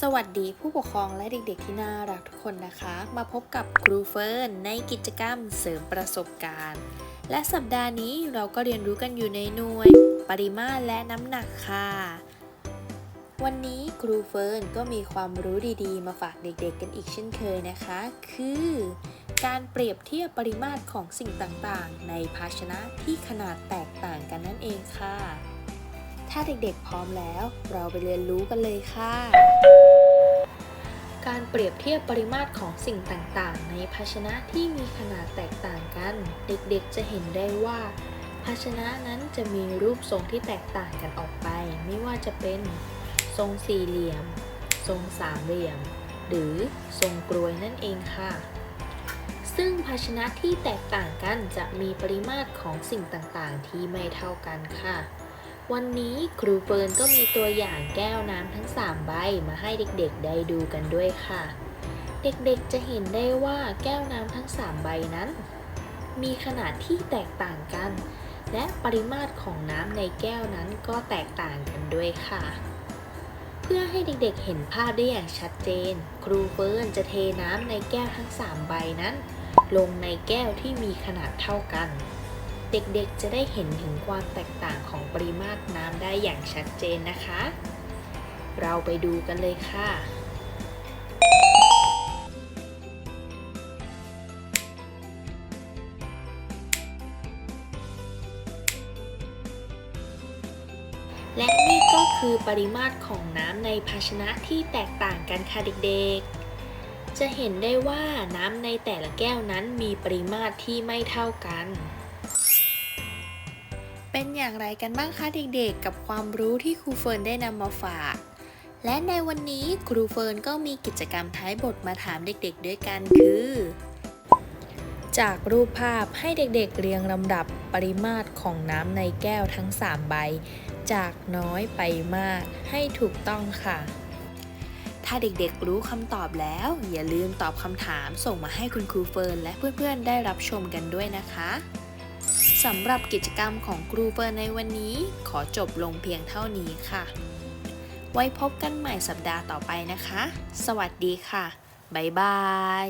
สวัสดีผู้ปกครองและเด็กๆที่น่ารักทุกคนนะคะ มาพบกับครูเฟิร์นในกิจกรรมเสริมประสบการณ์ และสัปดาห์นี้เราก็เรียนรู้กันอยู่ในหน่วย ปริมาตรและน้ำหนักค่ะ วันนี้ครูเฟิร์นก็มีความรู้ดีๆ มาฝากเด็กๆกันอีกเช่นเคยนะคะ คือ การเปรียบเทียบปริมาตรของสิ่งต่างๆ ในภาชนะที่ขนาดแตกต่างกันนั่นเองค่ะถ้าเด็กๆ พร้อมแล้ว เราไปเรียนรู้กันเลยค่ะ เปรียบเทียบปริมาตรของสิ่งต่างๆ ในภาชนะที่มีขนาดแตกต่างกัน เด็กๆจะเห็นได้ว่า ภาชนะนั้นจะมีรูปทรงที่แตกต่างกันออกไป ไม่ว่าจะเป็น ทรงสี่เหลี่ยม ทรงสามเหลี่ยม หรือทรงกรวยนั่นเองค่ะ ซึ่งภาชนะที่แตกต่างกันจะมีปริมาตรของสิ่งต่างๆ ที่ไม่เท่ากันค่ะ วันนี้ครูเฟิร์นก็มีตัวอย่างแก้วน้ำทั้ง 3 ใบมาให้เด็กๆ ได้ดูกันด้วยค่ะ เด็กๆจะเห็นได้ว่าแก้วน้ำทั้ง 3 ใบนั้น มีขนาดที่แตกต่างกัน และปริมาตรของน้ำในแก้วนั้นก็แตกต่างกันด้วยค่ะ เพื่อให้เด็กๆเห็นภาพได้อย่างชัดเจน ครูเฟิร์นจะเทน้ำในแก้วทั้ง 3 ใบนั้น ลงในแก้วที่มีขนาดเท่ากัน เด็กๆจะได้เห็นถึงความแตกต่างของปริมาตรน้ำได้อย่างชัดเจนนะคะ เราไปดูกันเลยค่ะและนี่ก็คือปริมาตรของน้ำในภาชนะที่แตกต่างกันค่ะเด็กๆ จะเห็นได้ว่าน้ำในแต่ละแก้วนั้นมีปริมาตรที่ไม่เท่ากัน เป็นอย่างไรกันบ้างคะเด็กๆ กับความรู้ที่ครูเฟิร์นได้นำมาฝาก และในวันนี้ครูเฟิร์นก็มีกิจกรรมท้ายบทมาถามเด็กๆ ด้วยกันคือ จากรูปภาพให้เด็กๆ เรียงลำดับปริมาตรของน้ำในแก้วทั้ง 3 ใบ จากน้อยไปมากให้ถูกต้องค่ะ ถ้าเด็กๆ รู้คำตอบแล้ว อย่าลืมตอบคำถามส่งมาให้คุณครูเฟิร์นและเพื่อนๆ ได้รับชมกันด้วยนะคะ สำหรับกิจกรรมของครูเฟิร์ในวันนี้ขอจบลงเพียงเท่านี้ค่ะ ไว้พบกันใหม่สัปดาห์ต่อไปนะคะ สวัสดีค่ะ บ๊ายบาย